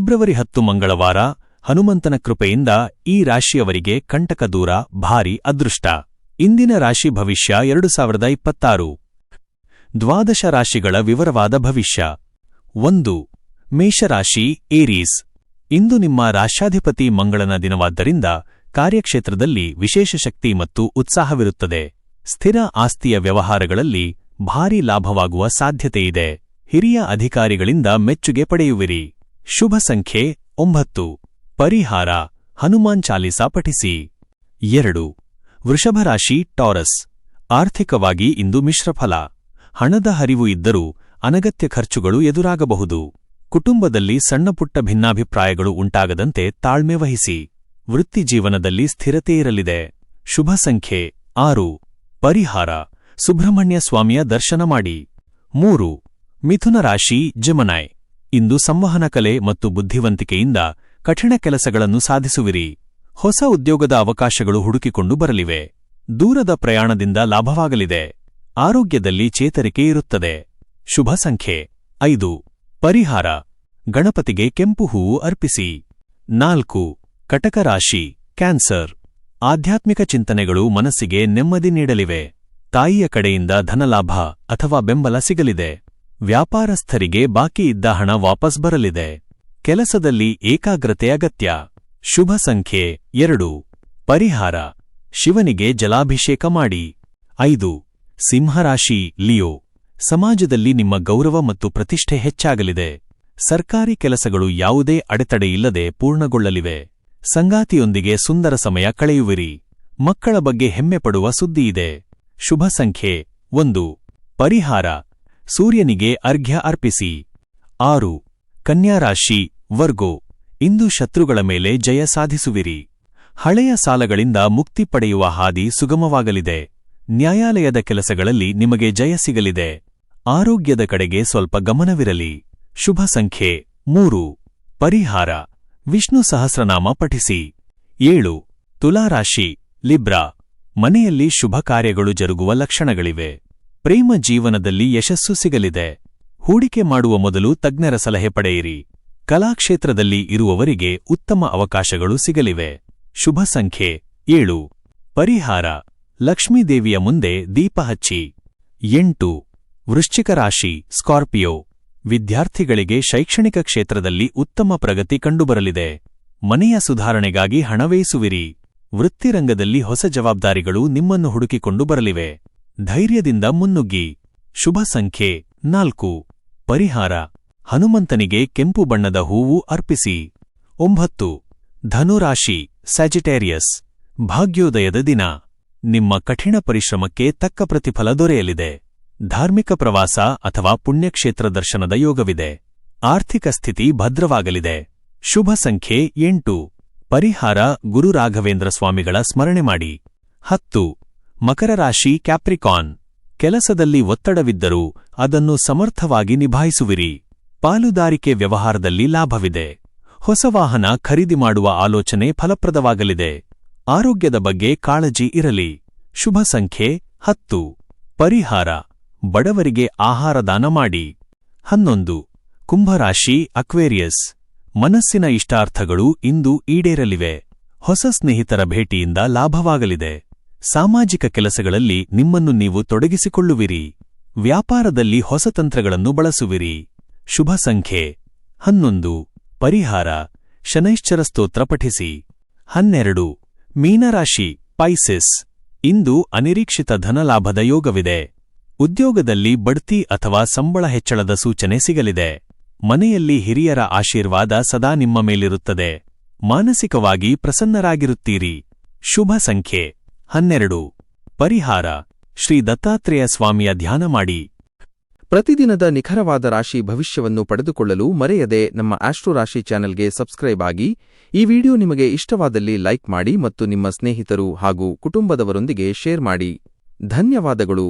February ಹತ್ತು ಮಂಗಳವಾರ ಹನುಮಂತನ ಕೃಪೆಯಿಂದ ಈ ರಾಶಿಯವರಿಗೆ ಕಂಟಕ ದೂರ ಭಾರಿ ಅದೃಷ್ಟ. ಇಂದಿನ ರಾಶಿ ಭವಿಷ್ಯ ಎರಡು ಸಾವಿರದ ಇಪ್ಪತ್ತಾರು. ದ್ವಾದಶ ರಾಶಿಗಳ ವಿವರವಾದ ಭವಿಷ್ಯ. ಒಂದು. ಮೇಷರಾಶಿ ಏರೀಸ್. ಇಂದು ನಿಮ್ಮ ರಾಶ್ಯಾಧಿಪತಿ ಮಂಗಳನ ದಿನವಾದ್ದರಿಂದ ಕಾರ್ಯಕ್ಷೇತ್ರದಲ್ಲಿ ವಿಶೇಷ ಶಕ್ತಿ ಮತ್ತು ಉತ್ಸಾಹವಿರುತ್ತದೆ. ಸ್ಥಿರ ಆಸ್ತಿಯ ವ್ಯವಹಾರಗಳಲ್ಲಿ ಭಾರೀ ಲಾಭವಾಗುವ ಸಾಧ್ಯತೆಯಿದೆ. ಹಿರಿಯ ಅಧಿಕಾರಿಗಳಿಂದ ಮೆಚ್ಚುಗೆ ಪಡೆಯುವಿರಿ. ಶುಭ ಸಂಖ್ಯೆ ಒಂಬತ್ತು. ಪರಿಹಾರ, ಹನುಮಾನ್ ಚಾಲಿಸಾ ಪಠಿಸಿ. ಎರಡು. ವೃಷಭರಾಶಿ ಟಾರಸ್. ಆರ್ಥಿಕವಾಗಿ ಇಂದು ಮಿಶ್ರಫಲ ಹಣದ ಹರಿವು ಇದ್ದರೂ ಅನಗತ್ಯ ಖರ್ಚುಗಳು ಎದುರಾಗಬಹುದು. ಕುಟುಂಬದಲ್ಲಿ ಸಣ್ಣಪುಟ್ಟ ಭಿನ್ನಾಭಿಪ್ರಾಯಗಳು ಉಂಟಾಗದಂತೆ ತಾಳ್ಮೆ ವಹಿಸಿ. ವೃತ್ತಿಜೀವನದಲ್ಲಿ ಸ್ಥಿರತೆ ಇರಲಿದೆ. ಶುಭ ಸಂಖ್ಯೆ ಆರು. ಪರಿಹಾರ, ಸುಬ್ರಹ್ಮಣ್ಯ ಸ್ವಾಮಿಯ ದರ್ಶನ ಮಾಡಿ. ಮೂರು. ಮಿಥುನ ರಾಶಿ, ಜಮನಾಯ್. ಇಂದು ಸಂವಹನ ಕಲೆ ಮತ್ತು ಬುದ್ಧಿವಂತಿಕೆಯಿಂದ ಕಠಿಣ ಕೆಲಸಗಳನ್ನು ಸಾಧಿಸುವಿರಿ. ಹೊಸ ಉದ್ಯೋಗದ ಅವಕಾಶಗಳು ಹುಡುಕಿಕೊಂಡು ಬರಲಿವೆ. ದೂರದ ಪ್ರಯಾಣದಿಂದ ಲಾಭವಾಗಲಿದೆ. ಆರೋಗ್ಯದಲ್ಲಿ ಚೇತರಿಕೆ ಇರುತ್ತದೆ. ಶುಭ ಸಂಖ್ಯೆ ಐದು. ಪರಿಹಾರ. ಗಣಪತಿಗೆ ಕೆಂಪು ಹೂವು ಅರ್ಪಿಸಿ. ನಾಲ್ಕು. ಕಟಕ ರಾಶಿ ಕ್ಯಾನ್ಸರ್. ಆಧ್ಯಾತ್ಮಿಕ ಚಿಂತನೆಗಳು ಮನಸ್ಸಿಗೆ ನೆಮ್ಮದಿ ನೀಡಲಿವೆ. ತಾಯಿಯ ಕಡೆಯಿಂದ ಧನಲಾಭ ಅಥವಾ ಬೆಂಬಲ ಸಿಗಲಿದೆ. ವ್ಯಾಪಾರಸ್ಥರಿಗೆ ಬಾಕಿ ಇದ್ದ ಹಣ ವಾಪಸ್ ಬರಲಿದೆ. ಕೆಲಸದಲ್ಲಿ ಏಕಾಗ್ರತೆ ಅಗತ್ಯ. ಶುಭ ಸಂಖ್ಯೆ ಎರಡು. ಪರಿಹಾರ. ಶಿವನಿಗೆ ಜಲಾಭಿಷೇಕ ಮಾಡಿ. ಐದು. ಸಿಂಹರಾಶಿ, ಲಿಯೋ. ಸಮಾಜದಲ್ಲಿ ನಿಮ್ಮ ಗೌರವ ಮತ್ತು ಪ್ರತಿಷ್ಠೆ ಹೆಚ್ಚಾಗಲಿದೆ. ಸರ್ಕಾರಿ ಕೆಲಸಗಳು ಯಾವುದೇ ಅಡೆತಡೆಯಿಲ್ಲದೆ ಪೂರ್ಣಗೊಳ್ಳಲಿವೆ. ಸಂಗಾತಿಯೊಂದಿಗೆ ಸುಂದರ ಸಮಯ ಕಳೆಯುವಿರಿ. ಮಕ್ಕಳ ಬಗ್ಗೆ ಹೆಮ್ಮೆಪಡುವ ಸುದ್ದಿಯಿದೆ ಶುಭ ಸಂಖ್ಯೆ ಒಂದು. ಪರಿಹಾರ. ಸೂರ್ಯನಿಗೆ ಅರ್ಘ್ಯ ಅರ್ಪಿಸಿ. ಆರು ಕನ್ಯಾರಾಶಿ ವರ್ಗೋ, ಇಂದು ಶತ್ರುಗಳ ಮೇಲೆ ಜಯ ಸಾಧಿಸುವಿರಿ. ಹಳೆಯ ಸಾಲಗಳಿಂದ ಮುಕ್ತಿ ಪಡೆಯುವ ಹಾದಿ ಸುಗಮವಾಗಲಿದೆ. ನ್ಯಾಯಾಲಯದ ಕೆಲಸಗಳಲ್ಲಿ ನಿಮಗೆ ಜಯ ಸಿಗಲಿದೆ. ಆರೋಗ್ಯದ ಕಡೆಗೆ ಸ್ವಲ್ಪ ಗಮನವಿರಲಿ. ಶುಭ ಸಂಖ್ಯೆ ಮೂರು, ಪರಿಹಾರ, ವಿಷ್ಣು ಸಹಸ್ರನಾಮ ಪಠಿಸಿ. ಏಳು, ತುಲಾರಾಶಿ, ಲಿಬ್ರಾ, ಮನೆಯಲ್ಲಿ ಶುಭ ಕಾರ್ಯಗಳು ಜರುಗುವ ಲಕ್ಷಣಗಳಿವೆ. ಪ್ರೇಮ ಜೀವನದಲ್ಲಿ ಯಶಸ್ಸು ಸಿಗಲಿದೆ. ಹೂಡಿಕೆ ಮಾಡುವ ಮೊದಲು ತಜ್ಞರ ಸಲಹೆ ಪಡೆಯಿರಿ. ಕಲಾಕ್ಷೇತ್ರದಲ್ಲಿ ಇರುವವರಿಗೆ ಉತ್ತಮ ಅವಕಾಶಗಳು ಸಿಗಲಿವೆ. ಶುಭ ಸಂಖ್ಯೆ ಏಳು. ಪರಿಹಾರ. ಲಕ್ಷ್ಮೀದೇವಿಯ ಮುಂದೆ ದೀಪ ಹಚ್ಚಿ. ಎಂಟು. ವೃಶ್ಚಿಕ ರಾಶಿ, ಸ್ಕಾರ್ಪಿಯೋ. ವಿದ್ಯಾರ್ಥಿಗಳಿಗೆ ಶೈಕ್ಷಣಿಕ ಕ್ಷೇತ್ರದಲ್ಲಿ ಉತ್ತಮ ಪ್ರಗತಿ ಕಂಡುಬರಲಿದೆ. ಮನೆಯ ಸುಧಾರಣೆಗಾಗಿ ಹಣವೇಸುವಿರಿ ವೃತ್ತಿರಂಗದಲ್ಲಿ ಹೊಸ ಜವಾಬ್ದಾರಿಗಳು ನಿಮ್ಮನ್ನು ಹುಡುಕಿಕೊಂಡು ಬರಲಿವೆ. ಧೈರ್ಯದಿಂದ ಮುನ್ನುಗ್ಗಿ. ಶುಭ ಸಂಖ್ಯೆ ನಾಲ್ಕು. ಪರಿಹಾರ. ಹನುಮಂತನಿಗೆ ಕೆಂಪು ಬಣ್ಣದ ಹೂವು ಅರ್ಪಿಸಿ. ಒಂಬತ್ತು. ಧನುರಾಶಿ ಸ್ಯಾಜಿಟೇರಿಯಸ್ ಭಾಗ್ಯೋದಯದ ದಿನ. ನಿಮ್ಮ ಕಠಿಣ ಪರಿಶ್ರಮಕ್ಕೆ ತಕ್ಕ ಪ್ರತಿಫಲ ದೊರೆಯಲಿದೆ. ಧಾರ್ಮಿಕ ಪ್ರವಾಸ ಅಥವಾ ಪುಣ್ಯಕ್ಷೇತ್ರ ದರ್ಶನದ ಯೋಗವಿದೆ. ಆರ್ಥಿಕ ಸ್ಥಿತಿ ಭದ್ರವಾಗಲಿದೆ. ಶುಭ ಸಂಖ್ಯೆ ಎಂಟು. ಪರಿಹಾರ, ಗುರು ರಾಘವೇಂದ್ರ ಸ್ವಾಮಿಗಳ ಸ್ಮರಣೆ ಮಾಡಿ. ಹತ್ತು. ಮಕರ ರಾಶಿ ಕ್ಯಾಪ್ರಿಕಾನ್. ಕೆಲಸದಲ್ಲಿ ಒತ್ತಡವಿದ್ದರೂ ಅದನ್ನು ಸಮರ್ಥವಾಗಿ ನಿಭಾಯಿಸುವಿರಿ. ಪಾಲುದಾರಿಕೆ ವ್ಯವಹಾರದಲ್ಲಿ ಲಾಭವಿದೆ. ಹೊಸ ವಾಹನ ಖರೀದಿ ಮಾಡುವ ಆಲೋಚನೆ ಫಲಪ್ರದವಾಗಲಿದೆ. ಆರೋಗ್ಯದ ಬಗ್ಗೆ ಕಾಳಜಿ ಇರಲಿ. ಶುಭ ಸಂಖ್ಯೆ ಹತ್ತು. ಪರಿಹಾರ. ಬಡವರಿಗೆ ಆಹಾರ ದಾನ ಮಾಡಿ. ಹನ್ನೊಂದು. ಕುಂಭರಾಶಿ ಅಕ್ವೇರಿಯಸ್. ಮನಸ್ಸಿನ ಇಷ್ಟಾರ್ಥಗಳು ಇಂದು ಈಡೇರಲಿವೆ. ಹೊಸ ಸ್ನೇಹಿತರ ಭೇಟಿಯಿಂದ ಲಾಭವಾಗಲಿದೆ. ಸಾಮಾಜಿಕ ಕೆಲಸಗಳಲ್ಲಿ ನಿಮ್ಮನ್ನು ನೀವು ತೊಡಗಿಸಿಕೊಳ್ಳುವಿರಿ. ವ್ಯಾಪಾರದಲ್ಲಿ ಹೊಸ ತಂತ್ರಗಳನ್ನು ಬಳಸುವಿರಿ. ಶುಭ ಸಂಖ್ಯೆ ಹನ್ನೊಂದು. ಪರಿಹಾರ ಶನೈಶ್ಚರ ಸ್ತೋತ್ರ ಪಠಿಸಿ. ಹನ್ನೆರಡು. ಮೀನರಾಶಿ ಪೈಸಿಸ್ ಇಂದು ಅನಿರೀಕ್ಷಿತ ಧನಲಾಭದ ಯೋಗವಿದೆ. ಉದ್ಯೋಗದಲ್ಲಿ ಬಡ್ತಿ ಅಥವಾ ಸಂಬಳ ಹೆಚ್ಚಳದ ಸೂಚನೆ ಸಿಗಲಿದೆ. ಮನೆಯಲ್ಲಿ ಹಿರಿಯರ ಆಶೀರ್ವಾದ ಸದಾ ನಿಮ್ಮ ಮೇಲಿರುತ್ತದೆ. ಮಾನಸಿಕವಾಗಿ ಪ್ರಸನ್ನರಾಗಿರುತ್ತೀರಿ. ಶುಭ ಸಂಖ್ಯೆ ಹನ್ನೆರಡು. ಪರಿಹಾರ. ಶ್ರೀ ದತ್ತಾತ್ರೇಯ ಸ್ವಾಮಿಯ ಧ್ಯಾನ ಮಾಡಿ. ಪ್ರತಿದಿನದ ನಿಖರವಾದ ರಾಶಿ ಭವಿಷ್ಯವನ್ನು ಪಡೆದುಕೊಳ್ಳಲು ಮರೆಯದೆ ನಮ್ಮ ಆಸ್ಟ್ರೋ ರಾಶಿ ಚಾನೆಲ್ಗೆ ಸಬ್ಸ್ಕ್ರೈಬ್ ಆಗಿ, ಈ ವಿಡಿಯೋ ನಿಮಗೆ ಇಷ್ಟವಾದಲ್ಲಿ ಲೈಕ್ ಮಾಡಿ ಮತ್ತು ನಿಮ್ಮ ಸ್ನೇಹಿತರು ಹಾಗೂ ಕುಟುಂಬದವರೊಂದಿಗೆ ಶೇರ್ ಮಾಡಿ. ಧನ್ಯವಾದಗಳು.